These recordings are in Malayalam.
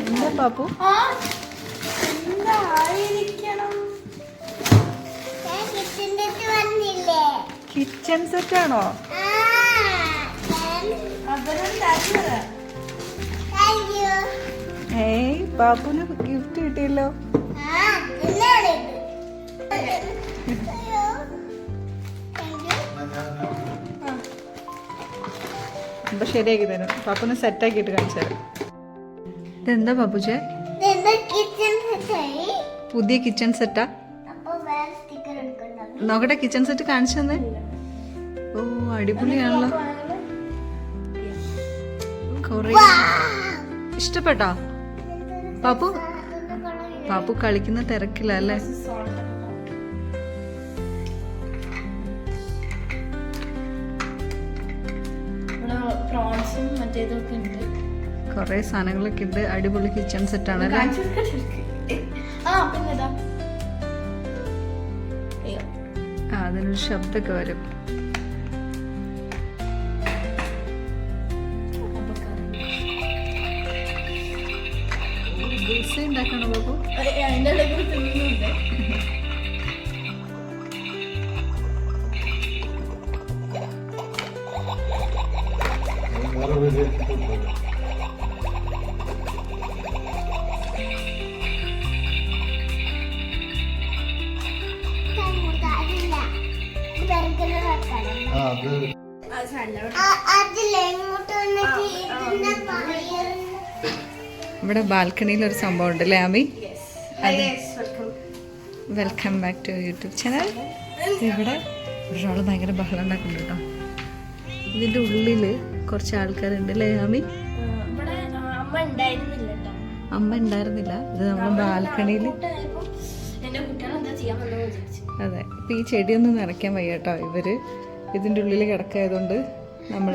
എന്താ പാപ്പു? കിച്ചൺ സെറ്റ് ആണോ? ഏയ് പാപ്പുന് ഗിഫ്റ്റ് കിട്ടിയല്ലോ. ആ എന്നാണ് അപ്പൊ ശരിയാക്കി തരും. പപ്പൊന്ന് സെറ്റ് ആക്കിയിട്ട് കാണിച്ചു തരാം. ഇതെന്താ പപ്പുച്ചേ പുതിയ കിച്ചൺ സെറ്റാ അപ്പൊ വേറെ സ്റ്റിക്കർ എടുക്കണ്ടോ നോക്കട്ടെ കിച്ചൺ സെറ്റ് കാണിച്ചു തന്നെ. ഓ അടിപൊളിയാണല്ലോ. കൊറേ ഇഷ്ടപ്പെട്ടോ? പാപ്പു? പാപ്പു കളിക്കുന്ന തിരക്കില്ല അല്ലേ? പ്രോൺസും മറ്റേതൊക്കെ ഉണ്ട്. കൊറേ സാധനങ്ങളൊക്കെ ഉണ്ട്. അടിപൊളി കിച്ചൺ സെറ്റ് ആണ് ആ പിന്നെതാ അതിനൊരു ശബ്ദമൊക്കെ വരും. ഗുൾസ ഉണ്ടാക്കണോ ബാബു? ഇടയ്ക്ക് തിന്നുന്നുണ്ട് ആ അത് ഇവിടെ ബാൽക്കണിയിൽ ഒരു സംഭവം ഉണ്ട് അല്ലേ Ami welcome back to YouTube channel ഇവിടെ ഒരാൾ ഭയങ്കര ബഹളം ഉണ്ടാക്കുന്നുണ്ട് കേട്ടോ. ഇതിന്റെ ഉള്ളിൽ കുറച്ച് ആൾക്കാരുണ്ട് അല്ലേ ആമി? അമ്മ ഉണ്ടായിരുന്നില്ല കേട്ടോ. അമ്മ ഉണ്ടായിരുന്നില്ല. ഇത് നമ്മൾ ബാൽക്കണിയിൽ അതെ. ഇപ്പൊ ഈ ചെടിയൊന്നും നനയ്ക്കാൻ വയ്യ കേട്ടോ ഇവർ. ഇതിന്റെ ഉള്ളിൽ കിടക്കായതുകൊണ്ട് നമ്മൾ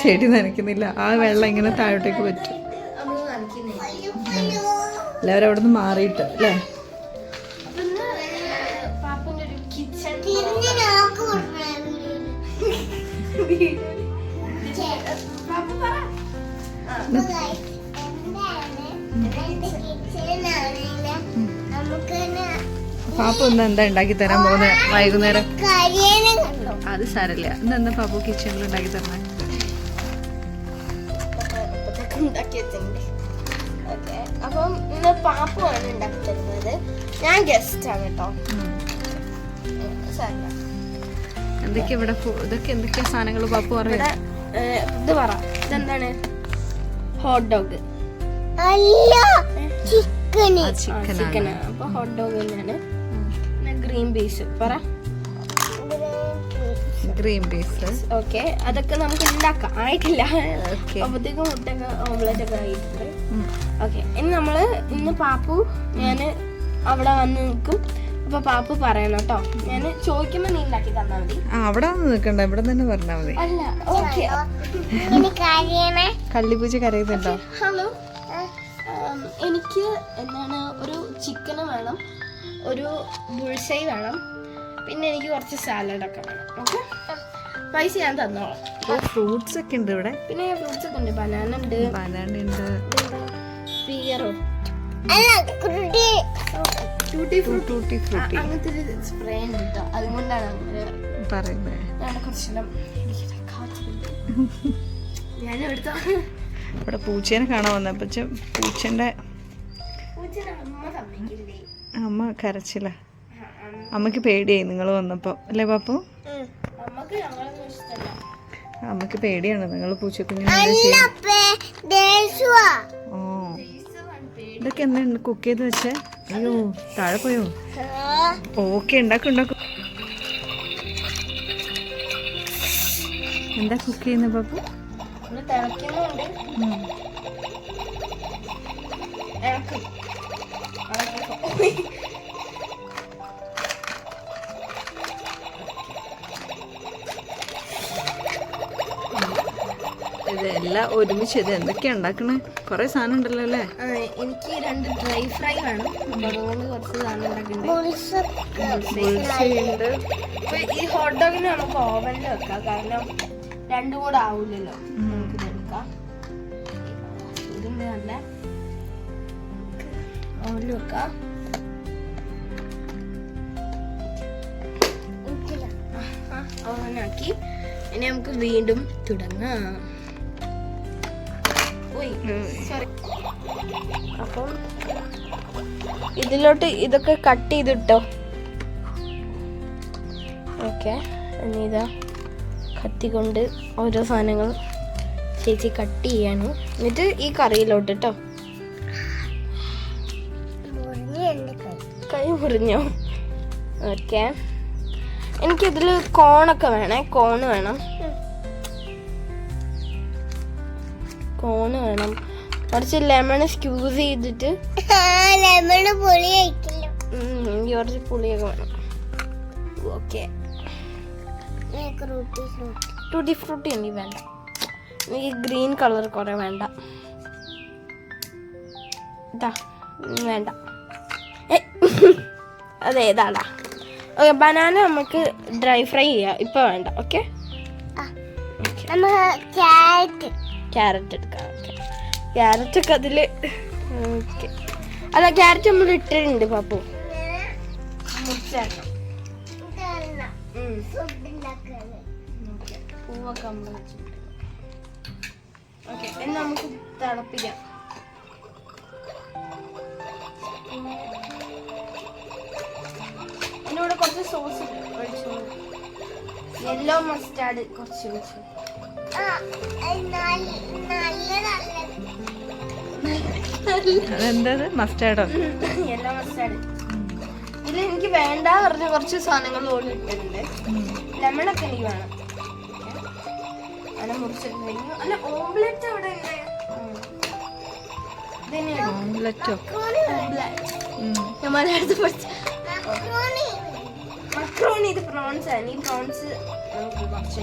ചെടി നനയ്ക്കുന്നില്ല. ആ വെള്ളം ഇങ്ങനെ താഴോട്ടേക്ക് പറ്റും. എല്ലാവരും അവിടെ നിന്ന് മാറിയിട്ട് അല്ലേ? പാപ്പന്റെ ഒരു കിച്ചൺ പാപ്പ പറ. നമുക്ക് പാപ്പ ഒന്ന് എന്താ ഉണ്ടാക്കി തരാൻ പോകുന്നത് വൈകുന്നേരം? അത് സാരല്ല. ഇന്ന് എന്താ പാപ്പു കിച്ചണിൽ ഉണ്ടാക്കി തരണേ അപ്പം ഇന്ന് പാപ്പുവാണ് ഉണ്ടാക്കി തരുന്നത്. ഞാൻ ഗസ്റ്റ് ആണ് കേട്ടോ. സാരില്ല. എന്തൊക്കെയാ ഇവിടെ ഇതൊക്കെ എന്തൊക്കെയാ സാധനങ്ങൾ പാപ്പ പറയാ. ഇത് പറ. ഇതെന്താണ്? ഹോട്ട് ഡോഗ് അല്ല ചിക്കന് ചിക്കൻ ചിക്കൻ അപ്പൊ ഹോട്ട് ഡോഗ് തന്നെയാണ്. ഗ്രീൻ പീസ് പറ. ഗ്രീൻ പീസ് ഓക്കെ അതൊക്കെ നമുക്ക് ഉണ്ടാക്കാം. ആയിട്ടില്ല. ഓക്കെ അപ്പത്തേക്കും മുട്ടൊക്കെ ഓംലെറ്റ് ഒക്കെ ആയിട്ടുണ്ട്. ഓക്കെ ഇനി നമ്മൾ ഇന്ന് പാപ്പു ഞാൻ അവിടെ വന്ന് നിൽക്കും. അപ്പൊ പാപ്പ പറയണോ കേട്ടോ ഞാൻ ചോദിക്കുമ്പോ നീ ഉണ്ടാക്കി തന്നാ മതി. ആ അവിടെ നിൽക്കണ്ട ഇവിടെ തന്നെ പറഞ്ഞാ മതി. അല്ല ഓക്കെ. കള്ളിപ്പൂച്ച കരയുന്നുണ്ടോ? ഹലോ. എനിക്ക് എന്താണ് ഒരു ചിക്കന് വേണം ഒരു ബുൾസൈ വേണം പിന്നെ എനിക്ക് കുറച്ച് സാലഡൊക്കെ വേണം ഓക്കെ? പൈസ ഞാൻ തന്നോളാം. ഫ്രൂട്ട്സ് ഒക്കെ ഉണ്ട് ഇവിടെ. പിന്നെ ഫ്രൂട്ട്സ് ഒക്കെ ഉണ്ട്. ബനാന ഉണ്ട്. ബനാന ഉണ്ട്. പിയറോ എടുത്ത? ഇവിടെ പൂച്ചേനെ കാണാൻ വന്നപ്പോ പൂച്ചന്റെ പൂച്ചനെ അമ്മ കരച്ചില്ല അമ്മയ്ക്ക് പേടിയായി നിങ്ങൾ വന്നപ്പോ. അല്ലേ പാപ്പു? അമ്മയ്ക്ക് ഞങ്ങളൊന്നും ഇഷ്ടമല്ല അമ്മയ്ക്ക് പേടിയാണ്. നിങ്ങൾ പൂച്ചക്കുഞ്ഞിനെ ഇതൊക്കെ എന്താണ് കുക്ക് ചെയ്ത് വെച്ചേ? അയ്യോ താഴെ പോയോ? ഓക്കെ ഉണ്ടാക്കും ഉണ്ടാക്കും. എന്താ കുക്ക് ചെയ്യുന്നത് പാപ്പു ഒന്ന് എല്ലാം ഒരുമിച്ച് ഇത് എന്തൊക്കെയാ ഉണ്ടാക്കണേ? കൊറേ സാധനം ഉണ്ടല്ലോ അല്ലേ? എനിക്ക് രണ്ട് ഡ്രൈ ഫ്രൈ വേണം. അതുകൊണ്ട് കുറച്ച് സാധനം ഉണ്ടാക്കുന്നുണ്ട് ഈ ഹോട്ട് ഡോഗിന് നമുക്ക് ഓവനിൽ വെക്കാം. കാരണം രണ്ടും കൂടെ ആവൂലല്ലോ. നമുക്ക് ഇതിന്റെ നല്ല. ഓവനിൽ വെക്കാം. ഓവനാക്കി ഇനി നമുക്ക് വീണ്ടും തുടങ്ങാം. അപ്പം ഇതിലോട്ട് ഇതൊക്കെ കട്ട് ചെയ്തിട്ടോ? ഓക്കെ. ഇതാ കത്തി കൊണ്ട് ഓരോ സാധനങ്ങൾ ചേച്ചി കട്ട് ചെയ്യാണ്. എന്നിട്ട് ഈ കറിയിലോട്ട് കേട്ടോ കൈ മുറിഞ്ഞോ? ഓക്കെ. എനിക്കിതിൽ കോണൊക്കെ വേണേ. കോൺ വേണം. കോണ് വേണം. കുറച്ച് ലെമൺ സ്ക്യൂസ് ചെയ്തിട്ട് ലെമൺ പുളി എനിക്ക് കുറച്ച് പുളിയൊക്കെ വേണം. ഓക്കെ ടൂട്ടി ഫ്രൂട്ടി എനിക്ക് വേണ്ട. എനിക്ക് ഗ്രീൻ കളർ കുറേ വേണ്ട. ഇതാ വേണ്ട. അതെ ഇതാടാ ഓക്കെ ബനാന നമുക്ക് ഡ്രൈ ഫ്രൈ ചെയ്യാം. ഇപ്പം വേണ്ട. ഓക്കെ ഓക്കെ നമുക്ക് ക്യാരറ്റ് ക്യാരറ്റ് എടുക്കാം. ഓക്കെ. ക്യാരറ്റ് ഒക്കെ അതിൽ ഓക്കെ. അല്ല ക്യാരറ്റ് നമ്മൾ ഇട്ടിട്ടുണ്ട് പാപ്പു. പൂവൊക്കെ നമ്മൾ ഓക്കെ നമുക്ക് തിളപ്പിക്കാം. എന്നോട് കുറച്ച് സോസ് ഒഴിച്ചു യെല്ലോ മസ്റ്റാർഡ് കുറച്ച് ഒഴിച്ചു അതെന്തത് മസ്റ്റാർഡോ ഇതിൽ എനിക്ക് വേണ്ട പറഞ്ഞ കുറച്ച് സാധനങ്ങൾ പോലും ഇട്ടിട്ടുണ്ട്. ലെമണൊക്കെ എനിക്ക് വേണം. അങ്ങനെ മുറിച്ചിട്ട് കഴിഞ്ഞു. അല്ല ഓംലെറ്റ് അവിടെ ഉണ്ട്. ഇതന്നെയാണ് ഓംലറ്റോ ഓംലെറ്റ് ഞാൻ മലയാളത്തിൽ പഠിച്ച മക്രോണി മക്രോണി ഇത് പ്രോൺസ് ആണ്. ഈ പ്രോൺസ് നമുക്ക് കുറച്ച്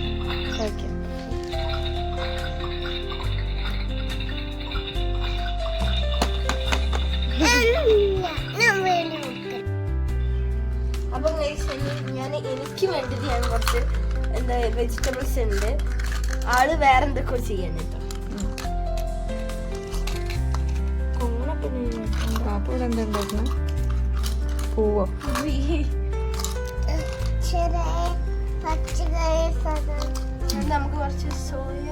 എനിക്ക് വേണ്ടിയിട്ട് ഞാൻ കുറച്ച് എന്താ വെജിറ്റബിൾസ് ഉണ്ട്. ആൾ വേറെ എന്തൊക്കെ ചെയ്യാൻ കേട്ടോ. എന്താ? പൂവോ? നമുക്ക് കുറച്ച് സോയ